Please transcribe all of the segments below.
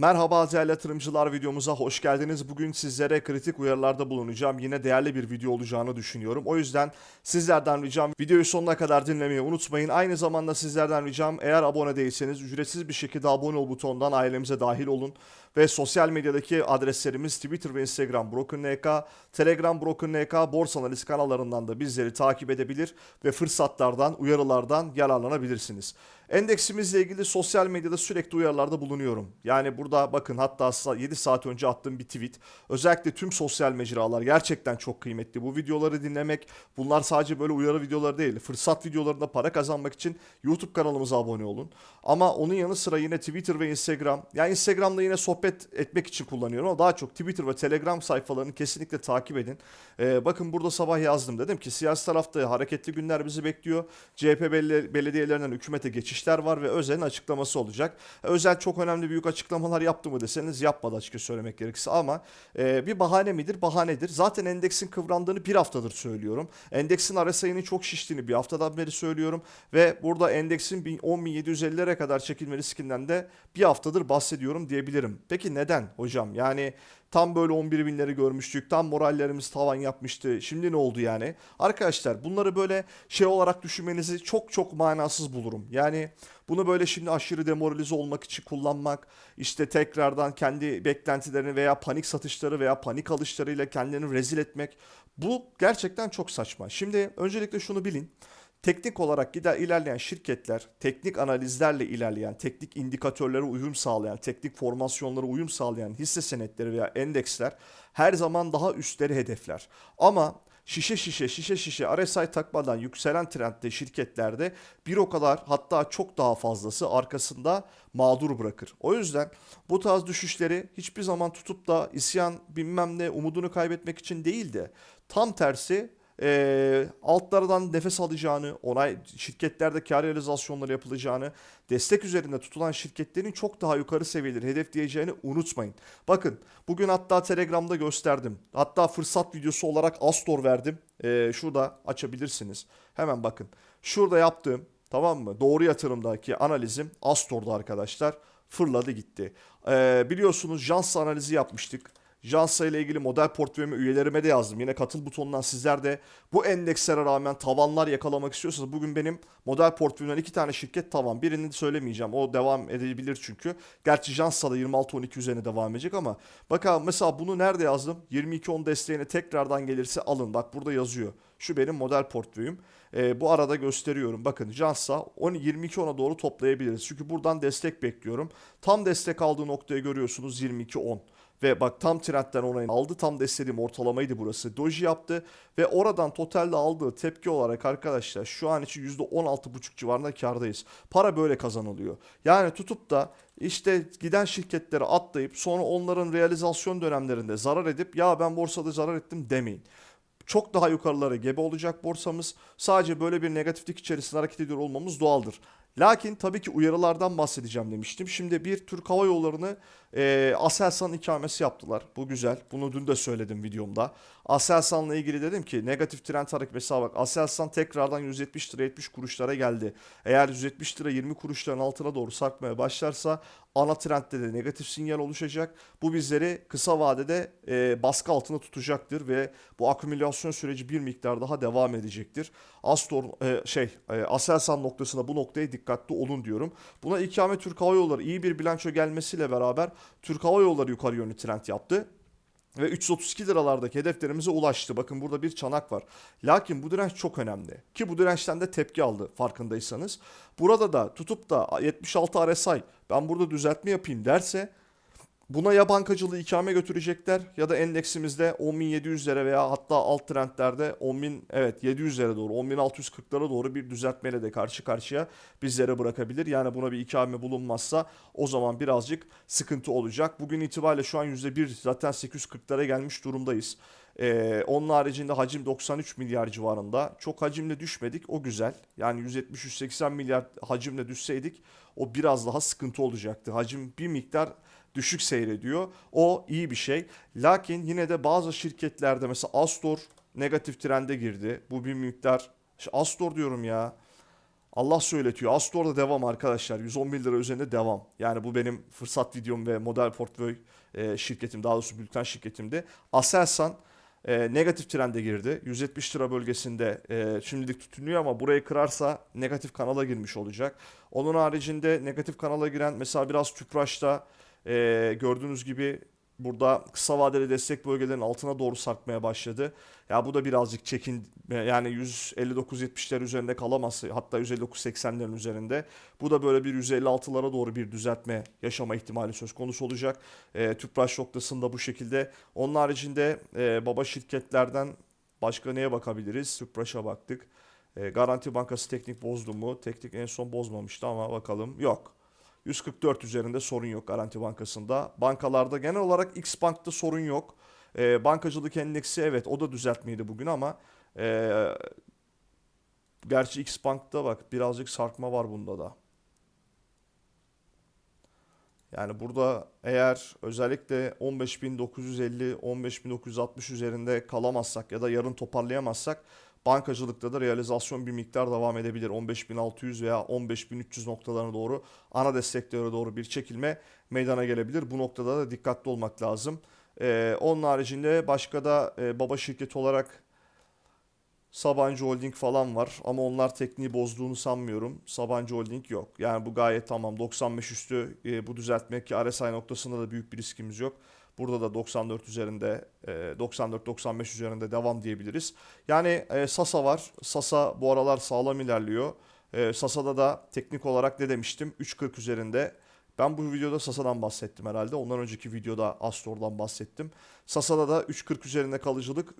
Merhaba değerli yatırımcılar videomuza hoş geldiniz. Bugün sizlere kritik uyarılarda bulunacağım. Yine değerli bir video olacağını düşünüyorum. O yüzden sizlerden ricam videoyu sonuna kadar dinlemeyi unutmayın. Aynı zamanda sizlerden ricam eğer abone değilseniz ücretsiz bir şekilde abone ol butonundan ailemize dahil olun. Ve sosyal medyadaki adreslerimiz Twitter ve Instagram BrokenNK, Telegram BrokenNK, Borsa Analiz kanallarından da bizleri takip edebilir ve fırsatlardan, uyarılardan yararlanabilirsiniz. Endeksimizle ilgili sosyal medyada sürekli uyarılarda bulunuyorum. Yani burada bakın hatta 7 saat önce attığım bir tweet. Özellikle tüm sosyal mecralar gerçekten çok kıymetli. Bu videoları dinlemek bunlar sadece böyle uyarı videoları değil. Fırsat videolarında para kazanmak için YouTube kanalımıza abone olun. Ama onun yanı sıra yine Twitter ve Instagram. Yani Instagram'da yine sohbet etmek için kullanıyorum ama daha çok Twitter ve Telegram sayfalarını kesinlikle takip edin. Ee, bakın burada sabah yazdım dedim ki siyasi tarafta hareketli günler bizi bekliyor. CHP belediyelerinden hükümete geçişler var ve Özel'in açıklaması olacak. Özel çok önemli büyük açıklamalar yaptı mı deseniz yapmadı açıkça söylemek gerekirse ama e, bir bahane midir? Bahanedir. Zaten endeksin kıvrandığını bir haftadır söylüyorum. Endeksin RSI'nin çok şiştiğini bir haftadan beri söylüyorum ve burada endeksin 10 10.750'lere kadar çekilme riskinden de bir haftadır bahsediyorum diyebilirim. Peki neden hocam? Yani Tam böyle 11 binleri görmüştük. Tam morallerimiz tavan yapmıştı. Şimdi ne oldu yani? Arkadaşlar bunları böyle şey olarak düşünmenizi çok çok manasız bulurum. Yani bunu böyle şimdi aşırı demoralize olmak için kullanmak, işte tekrardan kendi beklentilerini veya panik satışları veya panik alışlarıyla kendilerini rezil etmek. Bu gerçekten çok saçma. Şimdi öncelikle şunu bilin. Teknik olarak gider ilerleyen şirketler, teknik analizlerle ilerleyen, teknik indikatörlere uyum sağlayan, teknik formasyonlara uyum sağlayan hisse senetleri veya endeksler her zaman daha üstleri hedefler. Ama şişe şişe şişe şişe RSI takmadan yükselen trendde şirketlerde bir o kadar hatta çok daha fazlası arkasında mağdur bırakır. O yüzden bu tarz düşüşleri hiçbir zaman tutup da isyan bilmem ne umudunu kaybetmek için değil de tam tersi e, altlardan nefes alacağını, onay şirketlerde kar realizasyonları yapılacağını, destek üzerinde tutulan şirketlerin çok daha yukarı seviyeleri hedefleyeceğini unutmayın. Bakın bugün hatta Telegram'da gösterdim. Hatta fırsat videosu olarak Astor verdim. E, şurada açabilirsiniz. Hemen bakın. Şurada yaptığım tamam mı? Doğru yatırımdaki analizim Astor'da arkadaşlar. Fırladı gitti. E, biliyorsunuz Jans analizi yapmıştık. Jansa ile ilgili model portföyümü üyelerime de yazdım. Yine katıl butonundan sizler de bu endekslere rağmen tavanlar yakalamak istiyorsanız bugün benim model portföyümden iki tane şirket tavan. Birini söylemeyeceğim. O devam edebilir çünkü. Gerçi Jansa da 26-12 üzerine devam edecek ama bakalım mesela bunu nerede yazdım? 22-10 desteğine tekrardan gelirse alın. Bak burada yazıyor. Şu benim model portföyüm. Ee, bu arada gösteriyorum. Bakın Jansa 22-10'a doğru toplayabiliriz. Çünkü buradan destek bekliyorum. Tam destek aldığı noktayı görüyorsunuz 22-10. Ve bak tam trendden onayını aldı. Tam da istediğim ortalamaydı burası. Doji yaptı ve oradan totalde aldığı tepki olarak arkadaşlar şu an için %16,5 civarında kardayız. Para böyle kazanılıyor. Yani tutup da işte giden şirketlere atlayıp sonra onların realizasyon dönemlerinde zarar edip ya ben borsada zarar ettim demeyin çok daha yukarılara gebe olacak borsamız. Sadece böyle bir negatiflik içerisinde hareket ediyor olmamız doğaldır. Lakin tabii ki uyarılardan bahsedeceğim demiştim. Şimdi bir Türk Hava Yolları'nı e, Aselsan ikamesi yaptılar. Bu güzel. Bunu dün de söyledim videomda. Aselsan'la ilgili dedim ki negatif trend hareket mesela bak Aselsan tekrardan 170 lira 70 kuruşlara geldi. Eğer 170 lira 20 kuruşların altına doğru sarkmaya başlarsa ana trendde de negatif sinyal oluşacak. Bu bizleri kısa vadede e, baskı altında tutacaktır ve bu akümülasyon süreci bir miktar daha devam edecektir. Astor e, şey e, Aselsan noktasına bu noktaya dikkatli olun diyorum. Buna ikame Türk Hava Yolları iyi bir bilanço gelmesiyle beraber Türk Hava Yolları yukarı yönlü trend yaptı ve 332 liralardaki hedeflerimize ulaştı. Bakın burada bir çanak var. Lakin bu direnç çok önemli. Ki bu dirençten de tepki aldı farkındaysanız. Burada da tutup da 76 RSI ben burada düzeltme yapayım derse Buna ya bankacılığı ikame götürecekler ya da endeksimizde 10.700'lere veya hatta alt trendlerde 10.000 evet 700'lere doğru 10.640'lara doğru bir düzeltmeyle de karşı karşıya bizlere bırakabilir. Yani buna bir ikame bulunmazsa o zaman birazcık sıkıntı olacak. Bugün itibariyle şu an %1 zaten 840'lara gelmiş durumdayız. Ee, onun haricinde hacim 93 milyar civarında. Çok hacimle düşmedik o güzel. Yani 170-180 milyar hacimle düşseydik o biraz daha sıkıntı olacaktı. Hacim bir miktar düşük seyrediyor. O iyi bir şey. Lakin yine de bazı şirketlerde mesela Astor negatif trende girdi. Bu bir miktar Astor diyorum ya. Allah söyletiyor. Astor'da devam arkadaşlar. 111 lira üzerinde devam. Yani bu benim fırsat videom ve model portföy e, şirketim. Daha doğrusu bülten şirketimdi. Aselsan e, negatif trende girdi. 170 lira bölgesinde e, şimdilik tutunuyor ama burayı kırarsa negatif kanala girmiş olacak. Onun haricinde negatif kanala giren mesela biraz Tüpraş'ta e, gördüğünüz gibi burada kısa vadeli destek bölgelerinin altına doğru sarkmaya başladı. Ya bu da birazcık çekin yani 159-70'ler üzerinde kalamazsa hatta 159-80'lerin üzerinde. Bu da böyle bir 156'lara doğru bir düzeltme yaşama ihtimali söz konusu olacak. E, Tüpraş noktasında bu şekilde. Onun haricinde e, baba şirketlerden başka neye bakabiliriz? Tüpraş'a baktık. E, Garanti Bankası teknik bozdu mu? Teknik en son bozmamıştı ama bakalım. Yok. 144 üzerinde sorun yok Garanti Bankası'nda. Bankalarda genel olarak X Bank'ta sorun yok. E, bankacılık endeksi evet o da düzeltmeydi bugün ama e, gerçi X Bank'ta bak birazcık sarkma var bunda da. Yani burada eğer özellikle 15.950, 15.960 üzerinde kalamazsak ya da yarın toparlayamazsak bankacılıkta da realizasyon bir miktar devam edebilir. 15.600 veya 15.300 noktalarına doğru ana desteklere doğru bir çekilme meydana gelebilir. Bu noktada da dikkatli olmak lazım. Ee, onun haricinde başka da e, baba şirket olarak Sabancı Holding falan var ama onlar tekniği bozduğunu sanmıyorum. Sabancı Holding yok. Yani bu gayet tamam. 95 üstü e, bu düzeltmek ki RSI noktasında da büyük bir riskimiz yok. Burada da 94 üzerinde, e, 94-95 üzerinde devam diyebiliriz. Yani e, Sasa var. Sasa bu aralar sağlam ilerliyor. E, Sasa'da da teknik olarak ne demiştim? 3.40 üzerinde. Ben bu videoda Sasa'dan bahsettim herhalde. Ondan önceki videoda Astor'dan bahsettim. Sasa'da da 3.40 üzerinde kalıcılık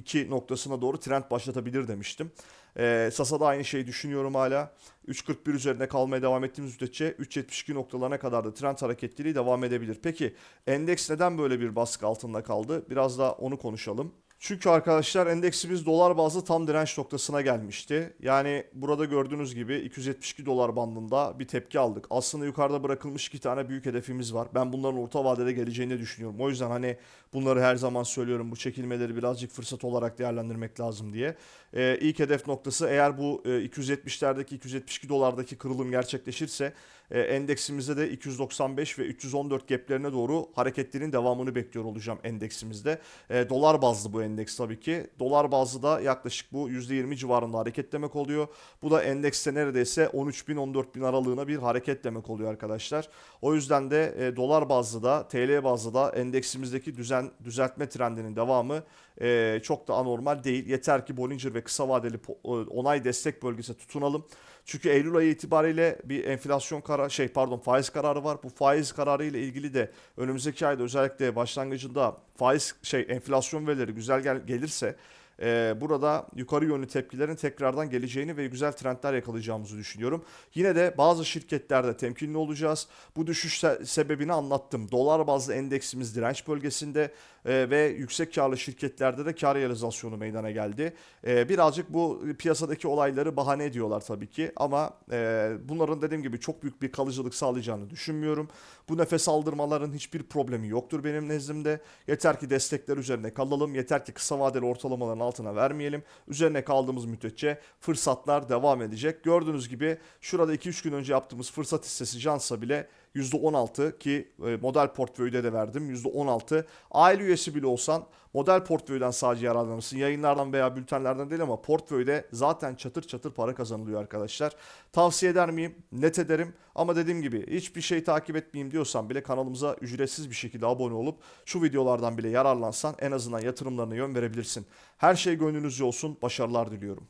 3.72 noktasına doğru trend başlatabilir demiştim. Ee, Sasa'da aynı şeyi düşünüyorum hala. 3.41 üzerinde kalmaya devam ettiğimiz müddetçe 3.72 noktalarına kadar da trend hareketliliği devam edebilir. Peki endeks neden böyle bir baskı altında kaldı? Biraz da onu konuşalım. Çünkü arkadaşlar endeksimiz dolar bazlı tam direnç noktasına gelmişti. Yani burada gördüğünüz gibi 272 dolar bandında bir tepki aldık. Aslında yukarıda bırakılmış iki tane büyük hedefimiz var. Ben bunların orta vadede geleceğini düşünüyorum. O yüzden hani bunları her zaman söylüyorum. Bu çekilmeleri birazcık fırsat olarak değerlendirmek lazım diye. Ee, ilk hedef noktası eğer bu e, 270'lerdeki 272 dolardaki kırılım gerçekleşirse e, endeksimizde de 295 ve 314 gaplerine doğru hareketlerin devamını bekliyor olacağım endeksimizde. E, dolar bazlı bu endeks tabii ki. Dolar bazlı da yaklaşık bu %20 civarında hareket demek oluyor. Bu da endekste neredeyse 13.000-14.000 aralığına bir hareket demek oluyor arkadaşlar. O yüzden de e, dolar bazlı da TL bazlı da endeksimizdeki düzen düzeltme trendinin devamı e, çok da anormal değil. Yeter ki Bollinger ve kısa vadeli e, onay destek bölgesi tutunalım. Çünkü Eylül ayı itibariyle bir enflasyon kararı şey pardon faiz kararı var. Bu faiz kararı ile ilgili de önümüzdeki ayda özellikle başlangıcında faiz şey enflasyon verileri güzel gel- gelirse e, burada yukarı yönlü tepkilerin tekrardan geleceğini ve güzel trendler yakalayacağımızı düşünüyorum. Yine de bazı şirketlerde temkinli olacağız. Bu düşüş se- sebebini anlattım. Dolar bazlı endeksimiz direnç bölgesinde e, ve yüksek karlı şirketlerde de kar realizasyonu meydana geldi. E, birazcık bu piyasadaki olayları bahane ediyorlar tabii ki ama e, bunların dediğim gibi çok büyük bir kalıcılık sağlayacağını düşünmüyorum. Bu nefes aldırmaların hiçbir problemi yoktur benim nezdimde. Yeter ki destekler üzerine kalalım. Yeter ki kısa vadeli ortalamaların altına vermeyelim. Üzerine kaldığımız müddetçe fırsatlar devam edecek. Gördüğünüz gibi şurada 2-3 gün önce yaptığımız fırsat hissesi Jansa bile %16 ki e, model portföyde de verdim %16. Aile üyesi bile olsan model portföyden sadece yararlanırsın. Yayınlardan veya bültenlerden değil ama portföyde zaten çatır çatır para kazanılıyor arkadaşlar. Tavsiye eder miyim? Net ederim. Ama dediğim gibi hiçbir şey takip etmeyeyim diyorsan bile kanalımıza ücretsiz bir şekilde abone olup şu videolardan bile yararlansan en azından yatırımlarına yön verebilirsin. Her şey gönlünüzce olsun. Başarılar diliyorum.